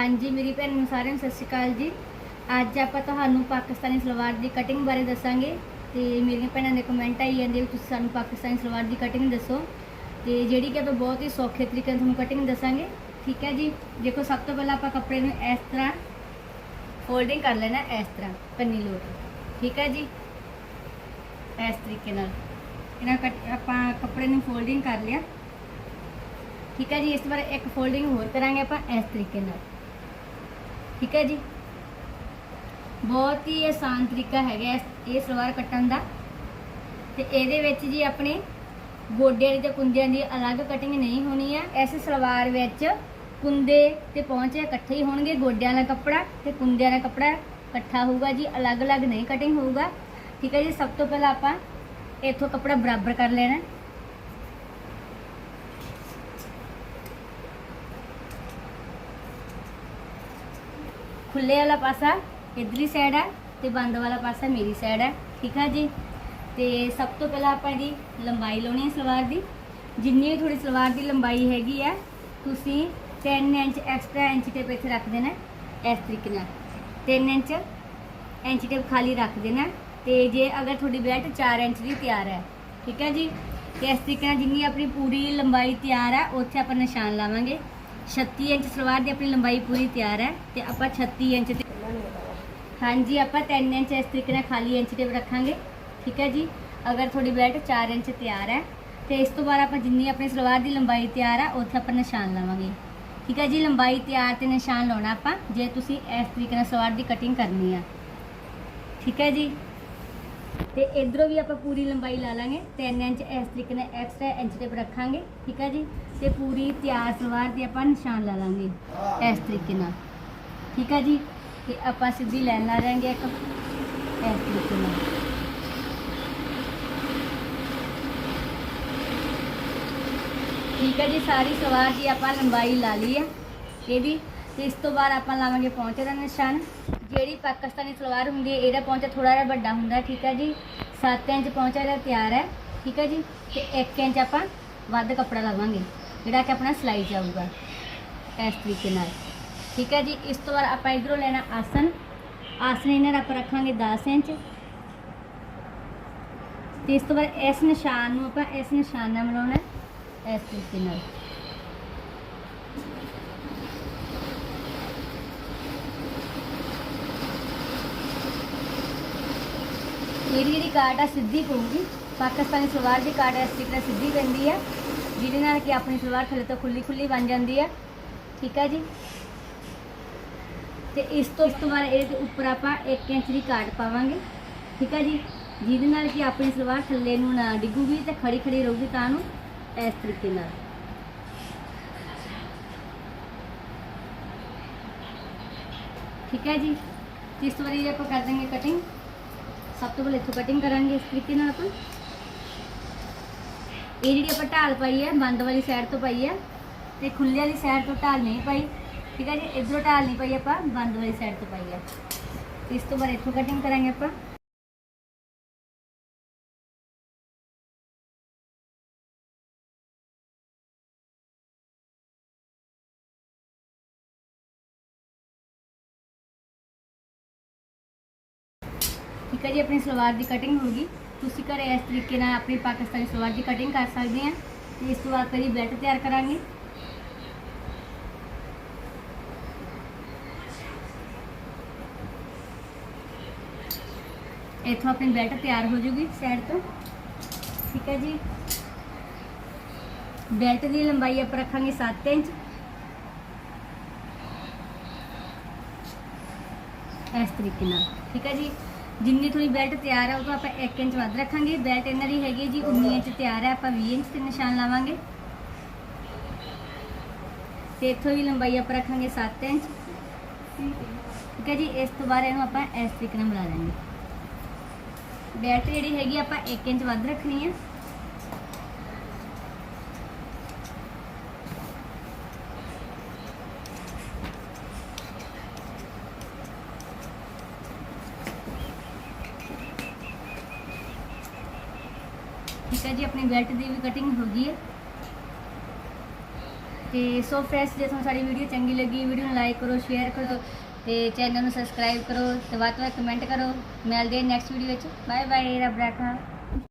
ਹਾਂਜੀ, ਮੇਰੀ ਭੈਣ ਨੂੰ ਸਾਰਿਆਂ ਨੂੰ ਸਤਿ ਸ਼੍ਰੀ ਅਕਾਲ ਜੀ। ਅੱਜ ਆਪਾਂ ਤੁਹਾਨੂੰ ਪਾਕਿਸਤਾਨੀ ਸਲਵਾਰ ਦੀ ਕਟਿੰਗ ਬਾਰੇ ਦੱਸਾਂਗੇ ਤੇ ਮੇਰੀਆਂ ਭੈਣਾਂ ਦੇ ਕਮੈਂਟ ਆਈ ਜਾਂਦੇ ਵੀ ਤੁਸੀਂ ਸਾਨੂੰ ਪਾਕਿਸਤਾਨੀ ਸਲਵਾਰ ਦੀ ਕਟਿੰਗ ਦੱਸੋ। ਤੇ ਜਿਹੜੀ ਕਿ ਆਪਾਂ ਬਹੁਤ ਹੀ ਸੌਖੇ ਤਰੀਕੇ ਨਾਲ ਤੁਹਾਨੂੰ ਕਟਿੰਗ ਦੱਸਾਂਗੇ, ਠੀਕ ਹੈ ਜੀ? ਦੇਖੋ, ਸਭ ਤੋਂ ਪਹਿਲਾਂ ਆਪਾਂ ਕੱਪੜੇ ਨੂੰ ਇਸ ਤਰ੍ਹਾਂ ਫੋਲਡਿੰਗ ਕਰ ਲੈਣਾ, ਇਸ ਤਰ੍ਹਾਂ, ਪੰਨੀ ਲੋਟ, ਠੀਕ ਹੈ ਜੀ? ਇਸ ਤਰੀਕੇ ਨਾਲ। ਇਹਨਾਂ ਆਪਾਂ ਕੱਪੜੇ ਨੂੰ ਫੋਲਡਿੰਗ ਕਰ ਲਿਆ। ਠੀਕ ਹੈ ਜੀ, ਇਸ ਤੋਂ ਇੱਕ ਫੋਲਡਿੰਗ ਹੋਰ ਕਰਾਂਗੇ ਆਪਾਂ ਇਸ ਤਰੀਕੇ ਨਾਲ। ਠੀਕ ਹੈ ਜੀ? ਬਹੁਤ ਹੀ ਆਸਾਨ ਤਰੀਕਾ ਹੈਗਾ ਇਹ ਸਲਵਾਰ ਕੱਟਣ ਦਾ। ਤੇ ਇਹਦੇ ਵਿੱਚ ਜੀ ਆਪਣੇ ਗੋਡਿਆਂ ਦੀ ਤੇ ਕੁੰਦਿਆਂ ਦੀ ਅਲੱਗ ਕਟਿੰਗ ਨਹੀਂ ਹੋਣੀ ਹੈ। ਇਸ ਸਲਵਾਰ ਵਿੱਚ ਕੁੰਦੇ ਤੇ ਪਹੁੰਚੇ ਇਕੱਠੇ ਹੀ ਹੋਣਗੇ, ਗੋਡਿਆਂ ਦਾ ਕੱਪੜਾ ਤੇ ਕੁੰਦਿਆਂ ਦਾ ਕੱਪੜਾ ਇਕੱਠਾ ਹੋਊਗਾ ਜੀ, ਅਲੱਗ-ਅਲੱਗ ਨਹੀਂ ਕਟਿੰਗ ਹੋਊਗਾ। ਠੀਕ ਹੈ ਜੀ, ਸਭ ਤੋਂ ਪਹਿਲਾਂ ਆਪਾਂ ਇੱਥੋਂ ਕੱਪੜਾ ਬਰਾਬਰ ਕਰ ਲੈਣਾ। ਖੁੱਲੇ ਵਾਲਾ ਪਾਸਾ, ਇਧਰਲੀ ਸਾਈਡ ਹੈ ਤੇ ਬੰਦ ਵਾਲਾ ਪਾਸਾ ਮੇਰੀ ਸਾਈਡ ਹੈ ਠੀਕ ਹੈ ਜੀ? ਤੇ ਸਭ ਤੋਂ ਪਹਿਲਾਂ ਆਪਾਂ ਇਹਦੀ ਲੰਬਾਈ ਲਾਉਣੀ ਹੈ ਸਲਵਾਰ ਦੀ। ਜਿੰਨੀ ਵੀ ਥੋੜੀ ਸਲਵਾਰ ਦੀ ਲੰਬਾਈ ਹੈਗੀ ਹੈ ਤੁਸੀਂ 3 ਇੰਚ ਐਕਸਟਰਾ ਇੰਚ ਟੇਪ ਇੱਥੇ ਰੱਖ ਦੇਣਾ ਇਸ ਤਰੀਕੇ ਨਾਲ। 3 ਇੰਚ ਇੰਚ ਟੇਪ ਖਾਲੀ ਰੱਖ ਦੇਣਾ ਹੈ। ਤੇ ਜੇ ਅਗਰ ਤੁਹਾਡੀ ਬੈਲਟ 4 ਇੰਚ ਦੀ ਤਿਆਰ ਹੈ, ਠੀਕ ਹੈ ਜੀ? ਤੇ ਇਸ ਤਰੀਕੇ ਨਾਲ ਜਿੰਨੀ ਆਪਣੀ ਪੂਰੀ ਲੰਬਾਈ ਤਿਆਰ ਹੈ ਉੱਥੇ ਆਪਾਂ ਨਿਸ਼ਾਨ ਲਾਵਾਂਗੇ। 36 ਇੰਚ ਸਲਵਾਰ ਦੀ ਆਪਣੀ ਲੰਬਾਈ ਪੂਰੀ ਤਿਆਰ ਹੈ ਤੇ ਆਪਾਂ 36 ਇੰਚ ਤੇ ਹਾਂਜੀ, ਆਪਾਂ 3 ਇੰਚ ਇਸ ਤਰੀਕੇ ਨਾਲ ਖਾਲੀ ਇੰਚ 'ਤੇ ਰੱਖਾਂਗੇ। ਠੀਕ ਹੈ ਜੀ? ਅਗਰ ਤੁਹਾਡੀ ਬੈਲਟ 4 ਇੰਚ ਤਿਆਰ ਹੈ, ਤੇ ਇਸ ਤੋਂ ਬਾਅਦ ਆਪਾਂ ਜਿੰਨੀ ਆਪਣੀ ਸਲਵਾਰ ਦੀ ਲੰਬਾਈ ਤਿਆਰ ਆ, ਉੱਥੇ ਆਪਾਂ ਨਿਸ਼ਾਨ ਲਾਵਾਂਗੇ। ਠੀਕ ਹੈ ਜੀ? ਲੰਬਾਈ ਤਿਆਰ ਤੇ ਨਿਸ਼ਾਨ ਲਾਉਣਾ ਆਪਾਂ, ਜੇ ਤੁਸੀਂ ਇਸ ਤਰੀਕੇ ਨਾਲ ਸਲਵਾਰ ਦੀ ਕਟਿੰਗ ਕਰਨੀ ਆ। ਠੀਕ ਹੈ ਜੀ? ਤੇ ਇਧਰੋਂ ਵੀ ਆਪਾਂ ਪੂਰੀ ਲੰਬਾਈ ਲਾ ਲਾਂਗੇ। 3 ਇੰਚ ਇਸ ਤਰੀਕੇ ਨਾਲ ਐਕਸਟਰਾ ਇੰਚ ਟੇਪ ਰੱਖਾਂਗੇ, ਠੀਕ ਹੈ ਜੀ? ਤੇ ਪੂਰੀ ਤਿਆਰ ਸਲਵਾਰ 'ਤੇ ਆਪਾਂ ਨਿਸ਼ਾਨ ਲਾ ਲਾਂਗੇ ਇਸ ਤਰੀਕੇ ਨਾਲ, ਠੀਕ ਹੈ ਜੀ? ਤੇ ਆਪਾਂ ਸਿੱਧੀ ਲਾਈਨ ਲਾ ਲਾਂਗੇ ਇੱਕ, ਇਸ ਤਰੀਕੇ ਨਾਲ। ਠੀਕ ਹੈ ਜੀ, ਸਾਰੀ ਸਲਵਾਰ ਦੀ ਆਪਾਂ ਲੰਬਾਈ ਲਾ ਲਈ ਹੈ ਇਹਦੀ ਤੇ ਇਸ ਤੋਂ ਬਾਅਦ ਆਪਾਂ ਲਾਵਾਂਗੇ ਪਹੁੰਚੇ ਦਾ ਨਿਸ਼ਾਨ। ਜਿਹੜੀ ਪਾਕਿਸਤਾਨੀ ਸਲਵਾਰ ਹੁੰਦੀ ਹੈ, ਇਹਦਾ ਪਹੁੰਚਾ ਥੋੜਾ ਜਿਹਾ ਵੱਡਾ ਹੁੰਦਾ ਠੀਕ ਹੈ ਜੀ? 7 ਇੰਚ ਪਹੁੰਚਾ ਇਹਦਾ ਤਿਆਰ ਹੈ, ਠੀਕ ਹੈ ਜੀ? ਤੇ 1 ਇੰਚ ਆਪਾਂ ਵੱਧ ਕੱਪੜਾ ਲਵਾਂਗੇ, ਜਿਹੜਾ ਕਿ ਆਪਣਾ ਸਿਲਾਈ ਜਾਊਗਾ ਇਸ ਤਰੀਕੇ ਨਾਲ, ਠੀਕ ਹੈ ਜੀ? ਇਸ ਤੋਂ ਬਾਅਦ ਆਪਾਂ ਇਧਰੋਂ ਲੈਣਾ ਆਸਨ ਆਸਨ ਇਹਨਾਂ ਦਾ ਆਪਾਂ ਰੱਖਾਂਗੇ 10 ਇੰਚ। ਤੇ ਇਸ ਤੋਂ ਬਾਅਦ ਇਸ ਨਿਸ਼ਾਨ ਨੂੰ ਆਪਾਂ ਇਸ ਨਿਸ਼ਾਨ ਨਾਲ ਮਿਲਾਉਣਾ ਇਸ ਤਰੀਕੇ ਨਾਲ। ਇਹਦੀ ਜਿਹੜੀ ਕਾਟ ਆ ਸਿੱਧੀ ਪਊਗੀ ਪਾਕਿਸਤਾਨੀ ਸਲਵਾਰ ਦੀ ਕਾਟ ਇਸ ਤਰੀਕੇ ਨਾਲ ਸਿੱਧੀ ਪੈਂਦੀ ਹੈ ਜਿਹਦੇ ਨਾਲ ਕਿ ਆਪਣੀ ਸਲਵਾਰ ਥੱਲੇ ਤੋਂ ਖੁੱਲੀ ਖੁੱਲੀ ਬਣ ਜਾਂਦੀ ਹੈ ਠੀਕ ਹੈ ਜੀ ਤੇ ਇਸ ਤੋਂ ਇਸ ਤੋਂ ਬਾਅਦ ਇਹਦੇ ਉੱਪਰ ਆਪਾਂ 1 ਇੰਚ ਦੀ ਕਾਟ ਪਾਵਾਂਗੇ ਠੀਕ ਹੈ ਜੀ ਜਿਹਦੇ ਨਾਲ ਕਿ ਆਪਣੀ ਸਲਵਾਰ ਥੱਲੇ ਨੂੰ ਨਾ ਡਿੱਗੂਗੀ ਤੇ ਖੜੀ ਖੜੀ ਰਹੂਗੀ ਤਾਂ ਨੂੰ ਇਸ ਤਰੀਕੇ ਨਾਲ ਠੀਕ ਹੈ ਜੀ ਇਸ ਤੋਂ ਬਾਅਦ ਇਹ ਆਪਾਂ ਕਰ ਦਾਂਗੇ ਕਟਿੰਗ ਸਭ ਤੋਂ ਪਹਿਲਾਂ ਇੱਥੋਂ ਕਟਿੰਗ ਕਰਾਂਗੇ ਇਸ ਤਰੀਕੇ ਨਾਲ ਆਪਾਂ। ਇਹ ਜਿਹੜੀ ਆਪਾਂ ਢਾਲ ਪਾਈ ਹੈ, ਬੰਦ ਵਾਲੀ ਸਾਈਡ ਤੋਂ ਪਾਈ ਹੈ ਤੇ ਖੁੱਲੇ ਵਾਲੀ ਸਾਈਡ ਤੋਂ ਢਾਲ ਨਹੀਂ ਪਾਈ। ਠੀਕ ਹੈ ਜੀ, ਇਧਰੋਂ ਢਾਲ ਨਹੀਂ ਪਾਈ ਆਪਾਂ, ਬੰਦ ਵਾਲੀ ਸਾਈਡ ਤੋਂ ਪਾਈ ਹੈ। ਇਸ ਤੋਂ ਬਾਅਦ ਇੱਥੋਂ ਕਟਿੰਗ ਕਰਾਂਗੇ ਆਪਾਂ। ਠੀਕ ਹੈ ਜੀ ਆਪਣੀ ਸਲਵਾਰ ਦੀ ਕਟਿੰਗ ਹੋ ਗਈ ਤੁਸੀਂ ਘਰੇ ਇਸ ਤਰੀਕੇ ਨਾਲ ਆਪਣੀ ਪਾਕਿਸਤਾਨੀ ਸਲਵਾਰ ਦੀ ਕਟਿੰਗ ਕਰ ਸਕਦੇ ਆ ਤੇ ਇਸ ਤੋਂ ਬਾਅਦ ਪਹਿਲੀ ਬੈਲਟ ਤਿਆਰ ਕਰਾਂਗੇ ਇੱਥੋਂ ਆਪਣੀ ਬੈਲਟ ਤਿਆਰ ਹੋ ਜੂਗੀ ਸਾਈਡ ਤੋਂ ਠੀਕ ਹੈ ਜੀ ਬੈਲਟ ਦੀ ਲੰਬਾਈ ਆਪਾਂ ਰੱਖਾਂਗੇ 7 ਇੰਚ ਇਸ ਤਰੀਕੇ ਨਾਲ ਠੀਕ ਹੈ ਜੀ ਜਿੰਨੀ ਥੋੜੀ ਬੈਲਟ ਤਿਆਰ ਹੈ ਉਹ ਤੋਂ ਆਪਾਂ 1 ਇੰਚ ਵੱਧ ਰੱਖਾਂਗੇ। ਬੈਲਟ ਇਹਨਾਂ ਦੀ ਹੈਗੀ ਹੈ ਜੀ 19 ਇੰਚ ਤਿਆਰ ਹੈ ਆਪਾਂ 20 ਇੰਚ ਤੇ ਨਿਸ਼ਾਨ ਲਾਵਾਂਗੇ। ਤੇ ਇੱਥੋਂ ਦੀ ਲੰਬਾਈ ਆਪਾਂ ਰੱਖਾਂਗੇ 7 ਇੰਚ। ਠੀਕ ਹੈ ਜੀ, ਇਸ ਤੋਂ ਬਾਅਦ ਇਹਨੂੰ ਆਪਾਂ ਇਸ ਤਰੀਕੇ ਨਾਲ ਮਿਲਾ ਦਾਂਗੇ। ਬੈਲਟ ਜਿਹੜੀ ਹੈਗੀ ਆਪਾਂ 1 ਇੰਚ ਵੱਧ ਰੱਖਣੀ ਹੈ ਠੀਕ ਹੈ ਜੀ, ਆਪਣੀ ਬੈਲਟ ਦੀ ਵੀ ਕਟਿੰਗ ਹੋ ਗਈ ਹੈ। ਤੇ ਸੋ ਫਰੈਂਡਸ ਜੇ ਤੁਹਾਨੂੰ ਸਾਡੀ ਵੀਡੀਓ ਚੰਗੀ ਲੱਗੀ ਵੀਡੀਓ ਨੂੰ ਲਾਈਕ ਕਰੋ ਸ਼ੇਅਰ ਕਰੋ ਤੇ ਚੈਨਲ ਨੂੰ ਸਬਸਕ੍ਰਾਈਬ ਕਰੋ ਤੇ ਵੱਧ ਤੋਂ ਵੱਧ ਕਮੈਂਟ ਕਰੋ। ਮਿਲਦੇ ਹਾਂ ਨੈਕਸਟ ਵੀਡੀਓ ਵਿੱਚ। ਬਾਏ ਬਾਏ ਰੱਬ ਰਾਖਾ